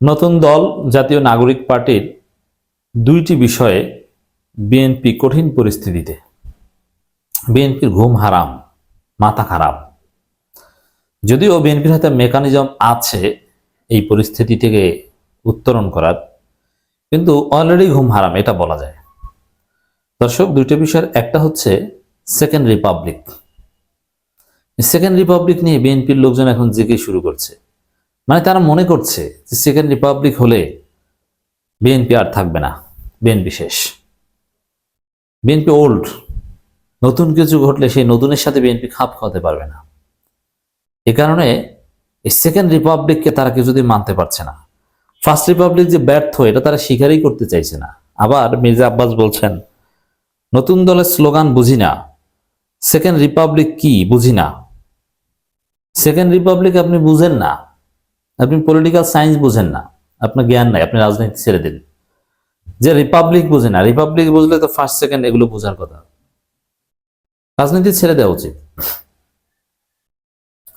নতুন দল জাতীয় নাগরিক পার্টির দুইটি বিষয়ে বিএনপি কঠিন পরিস্থিতিতে। বিএনপির ঘুম হারাম, মাথা খারাপ। যদিও বিএনপির হাতে মেকানিজম আছে এই পরিস্থিতি থেকে উত্তরণ করার, কিন্তু অলরেডি ঘুম হারাম, এটা বলা যায়। দর্শক, দুইটা বিষয়ের একটা হচ্ছে সেকেন্ড রিপাবলিক সেকেন্ড রিপাবলিক নিয়ে বিএনপির লোকজন এখন জেগে শুরু করছে। মানে তারা মনে করছে যে সেকেন্ড রিপাবলিক হলে বিএনপি আর থাকবে না, বিএনপি শেষ। বিএনপি ওল্ড, নতুন কিছু ঘটলে সেই নতুনের সাথে বিএনপি খাপ খাওয়াতে পারবে না। এ কারণে এই সেকেন্ড রিপাবলিককে তারা কিছুদিন মানতে পারছে না। ফার্স্ট রিপাবলিক যে ব্যর্থ, এটা তারা স্বীকারই করতে চাইছে না। আবার মির্জা আব্বাস বলছেন, নতুন দলের স্লোগান বুঝি না। সেকেন্ড রিপাবলিক কি বুঝি না। সেকেন্ড রিপাবলিক আপনি বুঝেন না। আপনি পলিটিক্যাল সায়েন্স বুঝেন না। আপনার জ্ঞান নাই, আপনি রাজনীতি ছেড়ে দিন। যে রিপাবলিক বুঝে না রিপাবলিক বুঝলে তো ফার্স্ট সেকেন্ড এগুলো বোঝার কথা। রাজনীতি ছেড়ে দেওয়া উচিত।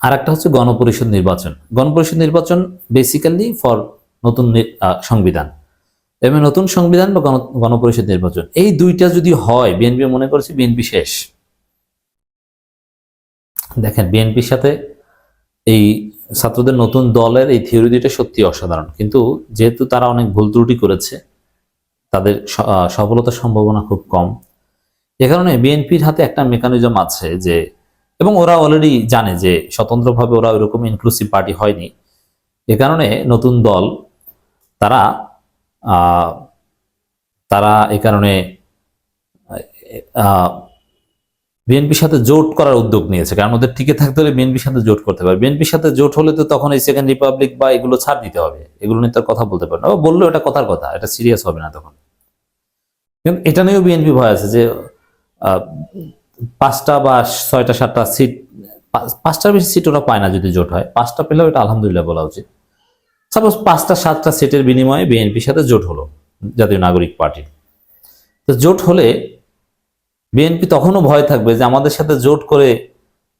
আর একটা হচ্ছে গণপরিষদ নির্বাচন। গণপরিষদ নির্বাচন বেসিক্যালি ফর নতুন সংবিধান। এবং নতুন সংবিধান বা গণ- গণপরিষদ নির্বাচন। এই দুইটা যদি হয় বিএনপি মনে করছে বিএনপি শেষ। দেখেন বিএনপির সাথে এই ছাত্রদের নতুন দলের এই থিওরি দুইটা সত্যি অসাধারণ। কিন্তু যেহেতু তারা অনেক ভুল ত্রুটি করেছে, তাদের সফলতার সম্ভাবনা খুব কম। এ কারণে বিএনপির হাতে একটা মেকানিজম আছে যে, এবং ওরা অলরেডি জানে যে স্বতন্ত্রভাবে ওরা ওইরকম ইনক্লুসিভ পার্টি হয়নি। এ কারণে নতুন দল, তারা তারা এ কারণে বিএনপির সাথে জোট করার উদ্যোগ নিয়েছে। কারণ ওদের টিকে থাকতে হলে বিএনপির সাথে জোট করতে পারে বিএনপির সাথে জোট হলে তো তখন এই সেকেন্ড রিপাবলিক বা এগুলো ছাড় দিতে হবে। এগুলো নিয়ে তার কথা বলতে পারে না। ও বললেও এটা কথার কথা, এটা সিরিয়াস হবে না তখন। কিন্তু এটা নিয়েও বিএনপি ভয় আছে যে পাঁচটা বা ছয়টা, সাতটা সিট পাঁচ- পাঁচটার বেশি সিট ওরা পায় না যদি জোট হয়। পাঁচটা পেলেও এটা আলহামদুলিল্লাহ বলা উচিত। সাপোজ পাঁচটা, সাতটা সিটের বিনিময়ে বিএনপির সাথে জোট হলো জাতীয় নাগরিক পার্টির। তো জোট হলে বিএনপি তখনও ভয় থাকবে যে আমাদের সাথে জোট করে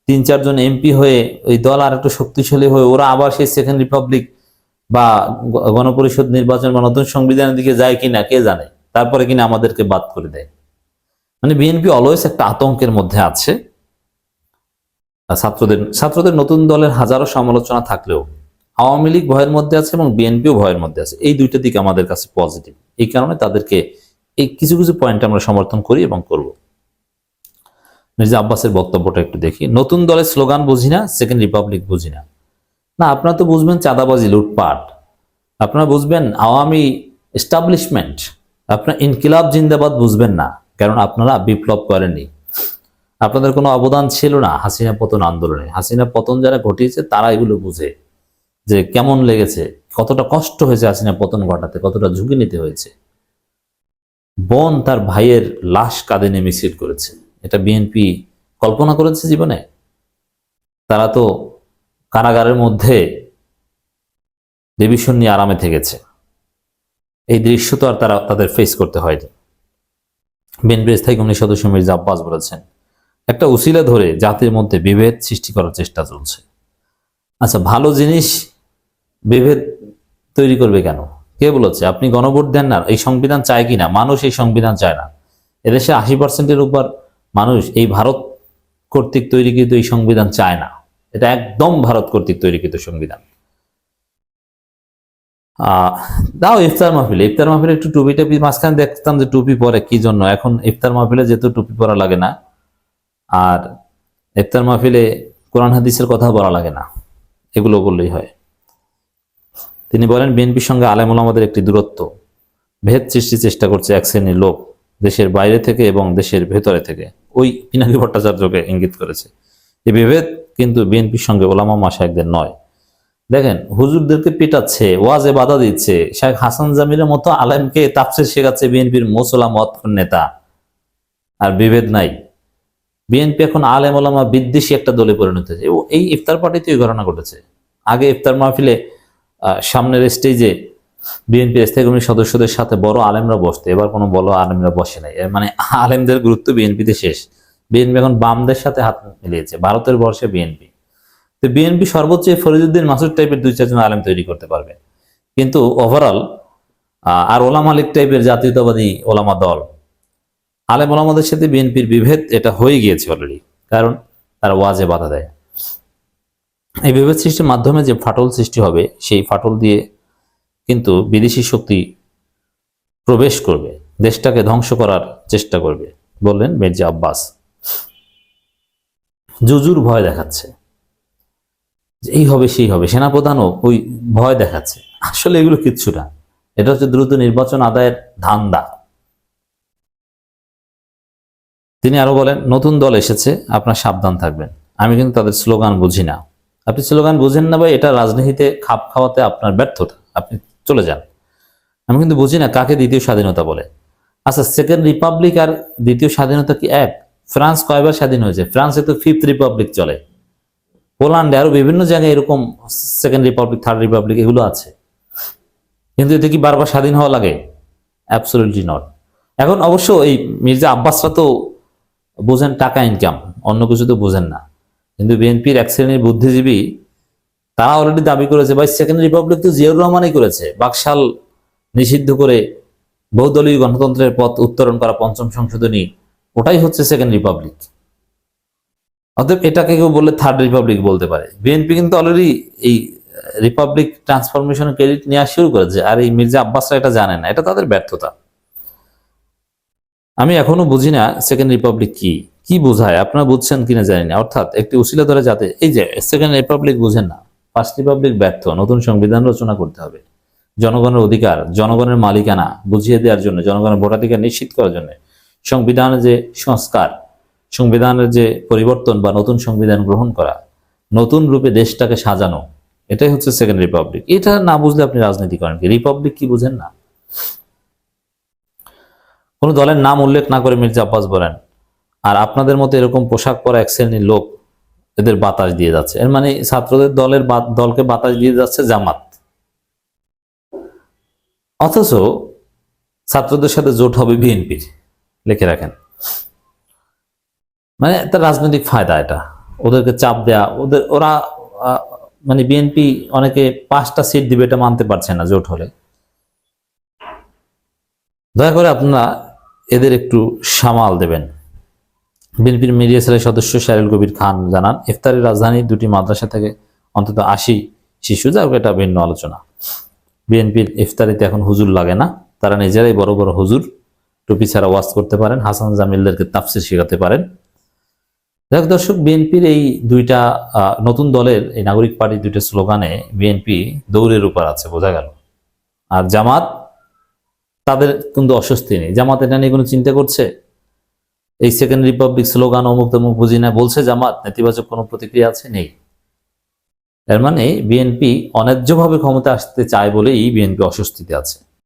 তিন, চারজন এমপি হয়ে ওই দল আর একটু শক্তিশালী হয়ে ওরা আবার সেই সেকেন্ড রিপাবলিক বা গণপরিষদ নির্বাচন বা নতুন সংবিধানের দিকে যায় কিনা, কে জানে? তারপরে কিনা আমাদেরকে বাদ করে দেয়। মানে বিএনপি অলওয়েজ একটা আতঙ্কের মধ্যে আছে। ছাত্রদের ছাত্রদের নতুন দলের হাজারো সমালোচনা থাকলেও আওয়ামী লীগ ভয়ের মধ্যে আছে এবং বিএনপিও ভয়ের মধ্যে আছে। এই দুইটা দিক আমাদের কাছে পজিটিভ এই কারণে তাদেরকে এই কিছু কিছু পয়েন্ট আমরা সমর্থন করি এবং করব। মির্জা আব্বাসের বক্তব্যটা একটু দেখি। নতুন দলের স্লোগান বুঝি না সেকেন্ড রিপাবলিক বুঝি না। না, আপনারা তো বুঝবেন চাঁদাবাজি, লুটপাট। আপনারা বুঝবেন আওয়ামী এস্টাবলিশমেন্ট আপনার ইনকিলাব জিন্দাবাদ বুঝবেন না, কারণ আপনারা বিপ্লব করেননি। আপনাদের কোনো অবদান ছিল না হাসিনা পতন আন্দোলনে। হাসিনা পতন যারা ঘটিয়েছে, তারা এগুলো বুঝে যে কেমন লেগেছে, কতটা কষ্ট হয়েছে হাসিনা পতন ঘটাতে, কতটা ঝুঁকি নিতে হয়েছে। বোন তার ভাইয়ের লাশ কাঁধে নিয়ে মিছিল করেছে। এটা বিএনপি কল্পনা করেছে জীবনে? তারা তো কারাগারের মধ্যে ডিভিশন নিয়ে আরামে থেকেছে। এই দৃশ্য তো আর তারা, তাদের ফেস করতে হয়নি। বিএনপির স্থায়ী কমিটির সদস্য মির্জা আব্বাস বলেছেন, একটা উসিলা ধরে জাতির মধ্যে বিভেদ সৃষ্টি করার চেষ্টা চলছে। আচ্ছা ভালো জিনিস বিভেদ তৈরি করবে কেন? কে বলেছে? আপনি গণভোট দেন না, এই সংবিধান চায় কি না? মানুষ এই সংবিধান চায় না। এদেশে আশি পার্সেন্টের উপর মানুষ এই ভারত কর্তৃক তৈরিকৃত এই সংবিধান চায় না। এটা একদম ভারত কর্তৃক তৈরিকৃত সংবিধান। দাও ইফতার মাহফিলে। ইফতার মাহফিলে একটু টুপি টাপি মাঝখানে দেখতাম যে টুপি পরে কি জন্য। এখন ইফতার মাহফিলে যেহেতু টুপি পরা লাগে না, আর ইফতার মাহফিলে কোরআন হাদিসের কথা বলা লাগে না। এগুলো বললেই হয়। তিনি বলেন, বিএনপির সঙ্গে আলেমুল আমাদের একটি দূরত্ব। ভেদ সৃষ্টির চেষ্টা করছে এক শ্রেণির লোক, দেশের বাইরে থেকে এবং দেশের ভেতরে থেকে। ওই পিনাকি ভট্টাচার্যকে ইঙ্গিত করেছে। এই বিভেদ কিন্তু বিএনপির সঙ্গে ওলামা মাসায়কদের নয়। দেখেন, হুজুরদেরকে পিটাচ্ছে, ওয়াজে বাধা দিচ্ছে। শেখ হাসান জামিলের মতো আলেমকে তাপসে শেখাচ্ছে বিএনপির মোসলা মত নেতা। আর বিভেদ নাই। বিএনপি এখন আলেম, ওলামা, বিদ্বেষী একটা দলে পরিণত হয়েছে। এই ইফতার পার্টিতে ঘটনা ঘটেছে। আগে ইফতার মাহফিলে সামনের স্টেজে বিএনপি স্থায়ী কমিটির সদস্যদের সাথে বড় আলেমরা বসতে, এবার কোনো বড় আলেমরা বসে নাই। মানে আলেমদের গুরুত্ব বিএনপিতে শেষ। বিএনপি এখন বামদের সাথে হাত মিলিয়েছে, ভারতের বর্ষে বিএনপি। তো বিএনপি সর্বোচ্চ ফরিদুদ্দিন মাসুদ টাইপের দুই চারজন আলেম তৈরি করতে পারবে। কিন্তু ওভারঅল আর ওলামা লীগ টাইপের জাতীয়তাবাদী ওলামা দল, আলেম ওলামাদের সাথে বিএনপির বিভেদ এটা হয়ে গিয়েছে অলরেডি কারণ তারা ওয়াজে বাধা দেয়। এই বিভেদ সৃষ্টির মাধ্যমে যে ফাটল সৃষ্টি হবে, সেই ফাটল দিয়ে কিন্তু বিদেশি শক্তি প্রবেশ করবে, দেশটাকে ধ্বংস করার চেষ্টা করবে, বললেন মির্জা আব্বাস। জুজুর ভয় দেখাচ্ছে। এই হবে, সেই হবে, সেনাপ্রধানও ওই ভয় দেখাচ্ছে। আসলে এগুলো কিচ্ছু না। এটা হচ্ছে দ্রুত নির্বাচন আদায়ের ধান্দা। তিনি আরও বলেন, নতুন দল এসেছে, আপনার সাবধান থাকবেন। আমি কিন্তু তাদের স্লোগান বুঝি না। আপনি স্লোগান বুঝেন না ভাই, এটা রাজনীতিতে খাপ খাওয়াতে আপনার ব্যর্থতা। আপনি চলে যান। আমি কিন্তু বুঝি না কাকে দ্বিতীয় স্বাধীনতা বলে। আচ্ছা সেকেন্ড রিপাবলিক আর দ্বিতীয় স্বাধীনতা কি এক? ফ্রান্স কয়বার স্বাধীন হয়েছে? ফ্রান্সে তো ফিফথ রিপাবলিক চলে। পোল্যান্ডে আরও বিভিন্ন জায়গায় এরকম সেকেন্ড রিপাবলিক থার্ড রিপাবলিক এগুলো আছে। কিন্তু এতে কি বারবার স্বাধীন হওয়া লাগে? অ্যাবসোলিউটলি নট এখন অবশ্য এই মির্জা আব্বাসরা তো বোঝেন টাকা ইনকাম অন্য কিছু তো বোঝেন না। কিন্তু বিএনপির এক শ্রেণির বুদ্ধিজীবী তারা অলরেডি দাবি করেছে ভাই। সেকেন্ড রিপাবলিক তো জিয়াউর রহমানই করেছে। বাকশাল নিষিদ্ধ করে বহুদলীয় গণতন্ত্রের পথ উত্তরণ করা পঞ্চম সংশোধনী, ওটাই হচ্ছে সেকেন্ড রিপাবলিক অতএব এটাকে কেউ বললে থার্ড রিপাবলিক বলতে পারে। বিএনপি কিন্তু অলরেডি এই রিপাবলিক ট্রান্সফরমেশন ক্রেডিট নেওয়া শুরু করেছে। আর এই মির্জা আব্বাসরা এটা জানে না। এটা তাদের ব্যর্থতা। আমি এখনও বুঝি না সেকেন্ড রিপাবলিক কি। কি বোঝায়? আপনারা বুঝছেন কিনা জানি না। অর্থাৎ একটি উসিলা ধরে যাতে এই যে সেকেন্ড রিপাবলিক বুঝেন না। ফার্স্ট রিপাবলিক ব্যর্থ, নতুন সংবিধান রচনা করতে হবে। জনগণের অধিকার, জনগণের মালিকানা বুঝিয়ে দেওয়ার জন্য, জনগণের ভোটাধিকার নিশ্চিত করার জন্য সংবিধানের যে সংস্কার, সংবিধানের যে পরিবর্তন বা নতুন সংবিধান গ্রহণ করা, নতুন রূপে দেশটাকে সাজানো, এটাই হচ্ছে সেকেন্ড রিপাবলিক এটা না বুঝলে আপনি রাজনীতি করেন কি? রিপাবলিক কি বুঝেন না? কোনো দলের নাম উল্লেখ না করে মির্জা আব্বাস বলেন, আর আপনাদের মতো এরকম পোশাক পরা এক শ্রেণির লোক এদের বাতাস দিয়ে যাচ্ছে। এর মানে ছাত্রদের দলের দলকে বাতাস দিয়ে যাচ্ছে জামাত। অথচ ছাত্রদের সাথে জোট হবে বিএনপির লিখে রাখেন। মানে একটা রাজনৈতিক ফায়দা এটা। ওদেরকে চাপ দেয়া, ওদের ওরা মানে বিএনপি অনেকে পাঁচটা সিট দিবে এটা মানতে পারছে না জোট হলে। দয়া করে আপনারা এদের একটু সামাল দেবেন। বিএনপির মিডিয়া সেলের সদস্য শাহরুল কবির খান জানান, ইফতারের রাজধানীর দুটি মাদ্রাসা থেকে অন্তত আশি শিশু যাক এটা ভিন্ন আলোচনা। বিএনপির ইফতারিতে এখন হুজুর লাগে না, তারা নিজেরাই বড় বড় হুজুর, টুপি ছাড়া ওয়াজ করতে পারেন, হাসান জামিলদেরকে তাফসির শেখাতে পারেন। দেখ দর্শক, বিএনপির এই দুইটা নতুন দলের এই নাগরিক পার্টির দুইটা স্লোগানে বিএনপি দৌড়ের উপর আছে, বোঝা গেল। আর জামাত তাদের কিন্তু অস্বস্তি নেই। জামাত এটা নিয়ে কোনো চিন্তা করছে? এই সেকেন্ড রিপাবলিক স্লোগান অমুক তমুক বুঝি না, বলছে জামাত, নেতিবাচক কোনো প্রতিক্রিয়া আছে? নেই। এর মানে বিএনপি অন্যায্যভাবে ক্ষমতা আসতে চায় বলেই বিএনপি অস্বস্তিতে আছে।